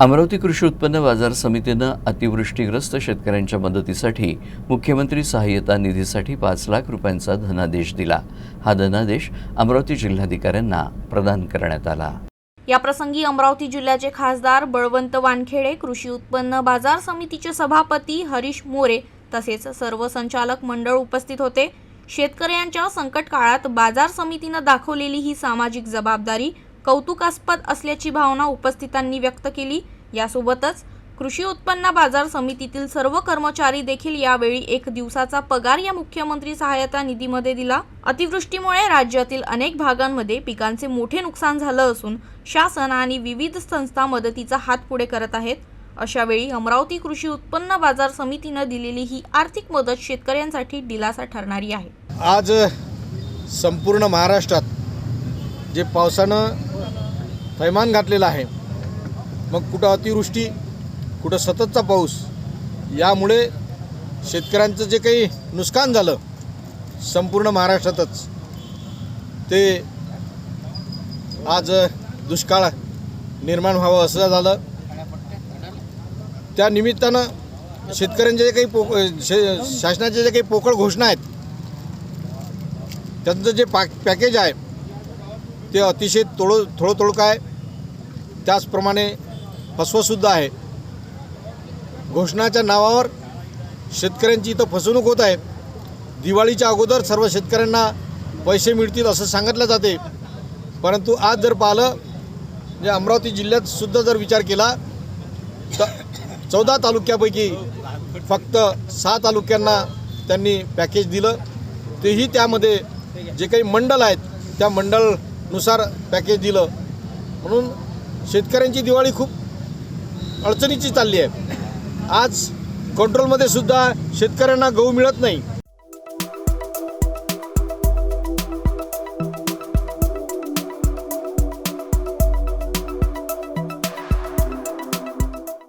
अमरावती कृषी उत्पन्न बाजार समितीनं अतिवृष्टीग्रस्त शेतकऱ्यांच्या मदतीसाठी मुख्यमंत्री सहाय्यता निधीसाठी पाच लाख रुपयांचा धनादेश दिला. हा धनादेश अमरावती जिल्हाधिकाऱ्यांना प्रदान करण्यात आला. याप्रसंगी अमरावती जिल्ह्याचे खासदार बळवंत वानखेडे कृषी उत्पन्न बाजार समितीचे सभापती हरीश मोरे तसेच सर्व संचालक मंडळ उपस्थित होते. शेतकऱ्यांच्या संकट काळात बाजार समितीनं दाखवलेली ही सामाजिक जबाबदारी कौतुकास्पद असल्याची भावना उपस्थितांनी व्यक्त केली. यासोबतच कृषी उत्पन्न बाजार समितीतील सर्व कर्मचारी देखील यावेळी एक दिवसाचा पगार या मुख्यमंत्री सहायता निधीमध्ये दिला. अतिवृष्टीमुळे राज्यातील अनेक भागांमध्ये पिकांचे मोठे नुकसान झालं असून शासन आणि विविध संस्था मदतीचा हात पुढे करत आहेत. अशावेळी अमरावती कृषी उत्पन्न बाजार समितीनं दिलेली ही आर्थिक मदत शेतकऱ्यांसाठी दिलासा ठरणारी आहे. आज संपूर्ण महाराष्ट्रात जे पावसानं थैमान घातलेलं आहे. मग कुठं अतिवृष्टी कुठं सततचा पाऊस यामुळे शेतकऱ्यांचं जे काही नुकसान झालं संपूर्ण महाराष्ट्रातच ते आज दुष्काळ निर्माण व्हावं असं झालं. त्या निमित्तानं शेतकऱ्यांचे जे काही पोक शे शासनाचे जे काही पोकळ घोषणा आहेत त्यांचं जे पॅक पॅकेज आहे ते अतिशय तोडो थोडं थोडकं आहे. त्याचप्रमाणे फसवंसुद्धा आहे. घोषणाच्या नावावर शेतकऱ्यांची इथं फसवणूक होत आहे. दिवाळीच्या अगोदर सर्व शेतकऱ्यांना पैसे मिळतील असं सांगितलं जाते. परंतु आज जर पाहिलं म्हणजे अमरावती जिल्ह्यात सुद्धा जर विचार केला तर चौदा तालुक्यापैकी फक्त सहा तालुक्यांना त्यांनी पॅकेज दिलं. तेही त्यामध्ये जे काही मंडल आहेत त्या मंडळ नुसार पॅकेज दिलं. म्हणून शेतकऱ्यांची दिवाळी खूप अडचणीची चालली आहे. आज कंट्रोलमध्ये सुद्धा शेतकऱ्यांना गहू मिळत नाही.